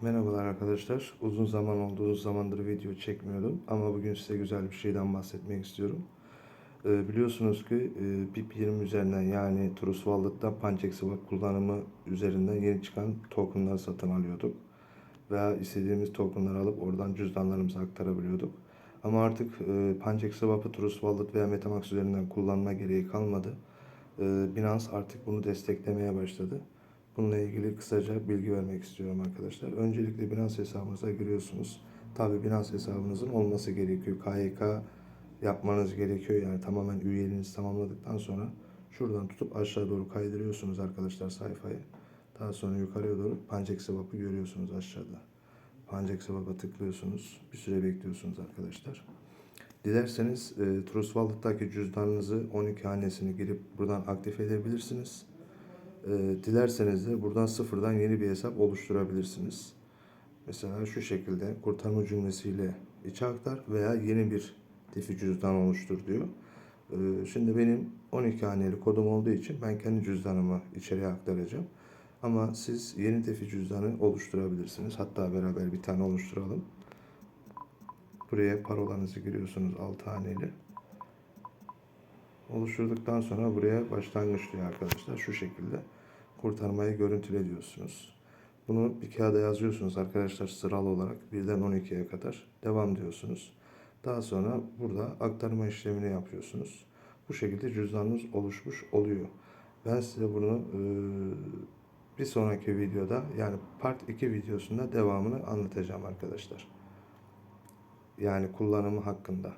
Merhabalar arkadaşlar. Uzun zaman oldu, uzun zamandır video çekmiyordum. Ama bugün size güzel bir şeyden bahsetmek istiyorum. Ee, biliyorsunuz ki e, BIP20 üzerinden yani Trust Wallet'ta Pancake Swap kullanımı üzerinden yeni çıkan tokenları satın alıyorduk. Veya istediğimiz tokenları alıp oradan cüzdanlarımıza aktarabiliyorduk. Ama artık e, Pancake Swap'ı Trust Wallet veya Metamask üzerinden kullanma gereği kalmadı. E, Binance artık bunu desteklemeye başladı. Bununla ilgili kısaca bilgi vermek istiyorum arkadaşlar. Öncelikle Binance hesabınıza giriyorsunuz. Tabi Binance hesabınızın olması gerekiyor. KYK yapmanız gerekiyor. Yani tamamen üyeliğinizi tamamladıktan sonra şuradan tutup aşağı doğru kaydırıyorsunuz arkadaşlar sayfayı. Daha sonra yukarıya doğru Pancake Swap'ı görüyorsunuz aşağıda. Pancake Swap'a tıklıyorsunuz. Bir süre bekliyorsunuz arkadaşlar. Dilerseniz e, Trust Wallet'taki cüzdanınızı 12 hanesini girip buradan aktif edebilirsiniz. E, dilerseniz de buradan sıfırdan yeni bir hesap oluşturabilirsiniz. Mesela şu şekilde kurtarma cümlesiyle içe aktar veya yeni bir defi cüzdan oluştur diyor. E, şimdi benim 12 haneli kodum olduğu için ben kendi cüzdanımı içeriye aktaracağım. Ama siz yeni defi cüzdanı oluşturabilirsiniz. Hatta beraber bir tane oluşturalım. Buraya parolanızı giriyorsunuz 6 haneli. Oluşturduktan sonra buraya başlangıç diyor arkadaşlar. Şu şekilde kurtarmayı görüntüle diyorsunuz. Bunu bir kağıda yazıyorsunuz arkadaşlar sıralı olarak birden 12'ye kadar devam diyorsunuz. Daha sonra burada aktarma işlemini yapıyorsunuz. Bu şekilde cüzdanınız oluşmuş oluyor. Ben size bunu e, bir sonraki videoda yani part 2 videosunda devamını anlatacağım arkadaşlar. Yani kullanımı hakkında.